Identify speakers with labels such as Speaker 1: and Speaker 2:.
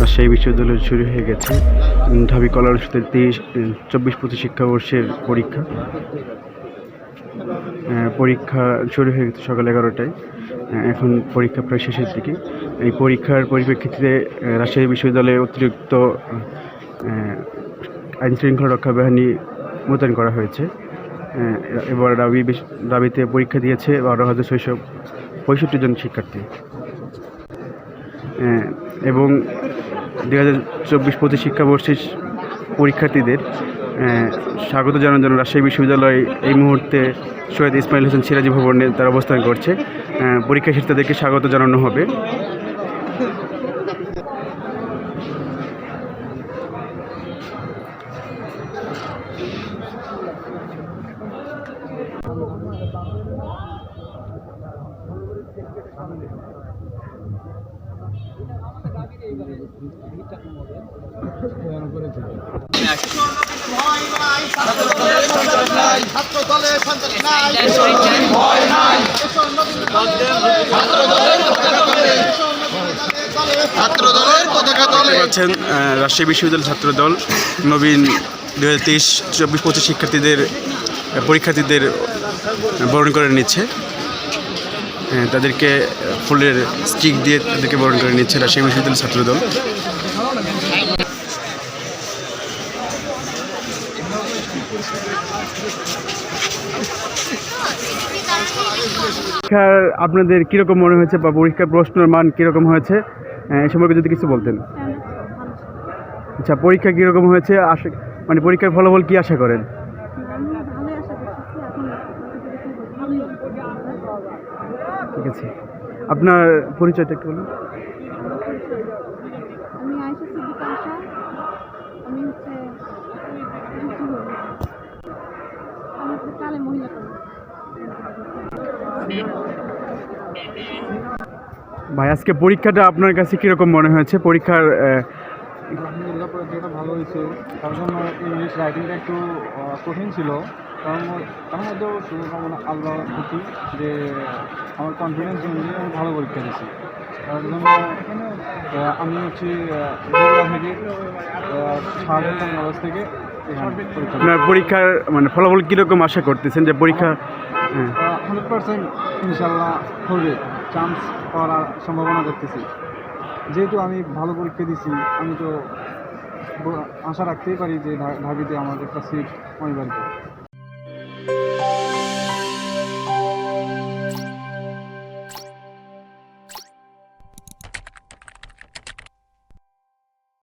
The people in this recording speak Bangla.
Speaker 1: রাজশাহী বিশ্ববিদ্যালয় শুরু হয়ে গেছে ঢাবি কলা অনুষ্ঠিত তেইশ চব্বিশ পঁচিশ শিক্ষাবর্ষের পরীক্ষা পরীক্ষা শুরু হয়ে গেছে সকাল এগারোটায়। এখন পরীক্ষা প্রায় শেষের দিকে। এই পরীক্ষার পরিপ্রেক্ষিতে রাজশাহী বিশ্ববিদ্যালয়ে অতিরিক্ত আইন শৃঙ্খলা রক্ষা বাহিনী মোতায়েন করা হয়েছে। এবার রাবি রাবিতে পরীক্ষা দিয়েছে বারো হাজার ছয়শো পঁয়ষট্টি জন শিক্ষার্থী। এবং দু হাজার চব্বিশ পঁচিশ শিক্ষাবর্ষের পরীক্ষার্থীদের স্বাগত জানানোর জন্য রাজশাহী বিশ্ববিদ্যালয় এই মুহূর্তে সৈয়দ ইসমাইল হোসেন সিরাজি ভবনে তারা অবস্থান করছে। পরীক্ষা শেষে তাদেরকে স্বাগত জানানো হবে। পাচ্ছেন রাজশাহী বিশ্ববিদ্যালয় ছাত্রদল, নবীন দু হাজার তেইশ, চব্বিশ পঁচিশ শিক্ষার্থীদের, পরীক্ষার্থীদের বরণ করে নিচ্ছে। তাদেরকে ফুলের স্টিক দিয়ে তাদেরকে বরণ করে নিচ্ছে রাজশাহী বিশ্ববিদ্যালয় ছাত্রদল। পরীক্ষার আপনাদের কীরকম মনে হয়েছে বা পরীক্ষার প্রশ্নের মান কীরকম হয়েছে? এ সম্পর্কে যদি কিছু বলতেন। আচ্ছা পরীক্ষা কীরকম হয়েছে? আশা মানে পরীক্ষার ফলাফল কি আশা করেন
Speaker 2: আমি ভালোই আশা করতেছি এখন
Speaker 1: ঠিক আছে। আপনার পরিচয়টা একটু বলুন। ভাই আজকে পরীক্ষাটা আপনার কাছে কীরকম মনে হয়েছে? পরীক্ষার
Speaker 3: আলহামদুলিল্লাহ পরীক্ষাটা ভালো হয়েছে তার জন্য ইংলিশ রাইটিংটা একটু কঠিন ছিল। কারণ তার মধ্যেও শুভকামনা আল্লাহর প্রতি যে আমার কনফিডেন্স অনুযায়ী আমি ভালো পরীক্ষা দিয়েছি। তার জন্য আমি হচ্ছে থেকে কলেজ থেকে
Speaker 1: আপনার পরীক্ষার মানে ফলাফল কীরকম আশা করতেছেন যে পরীক্ষা হ্যাঁ।
Speaker 3: হান্ড্রেড পার্সেন্ট ইনশাল্লাহ হবে চান্স পাওয়ার সম্ভাবনা করতেছি যেহেতু আমি ভালো পরীক্ষা দিছি আমি তো আশা রাখতেই পারি যে ঢাবিতে আমার একটা সিট অনিবার্য